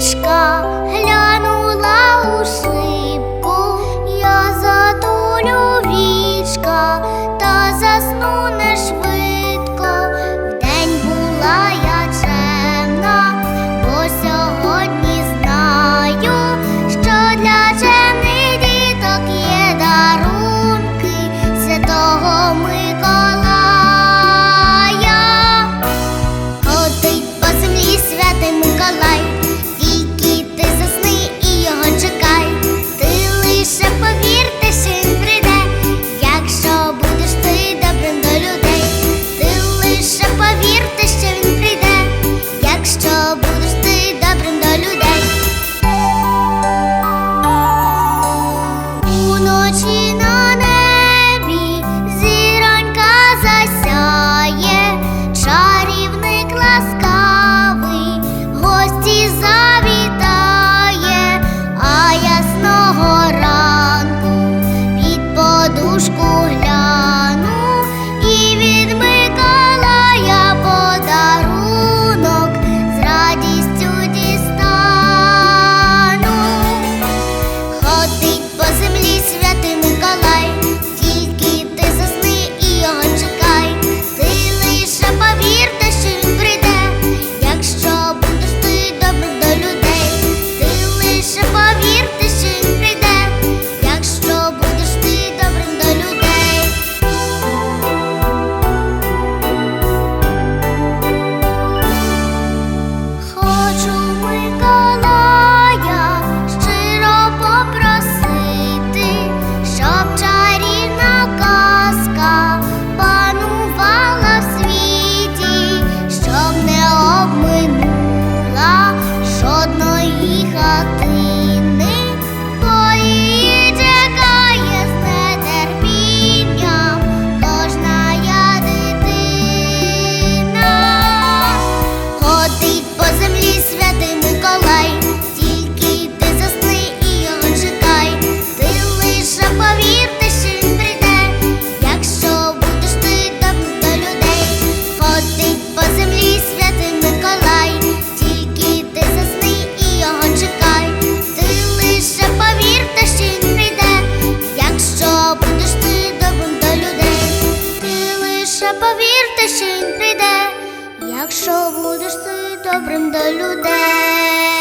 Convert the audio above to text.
しか та повірте, що він прийде, якщо будеш ти добрим до людей.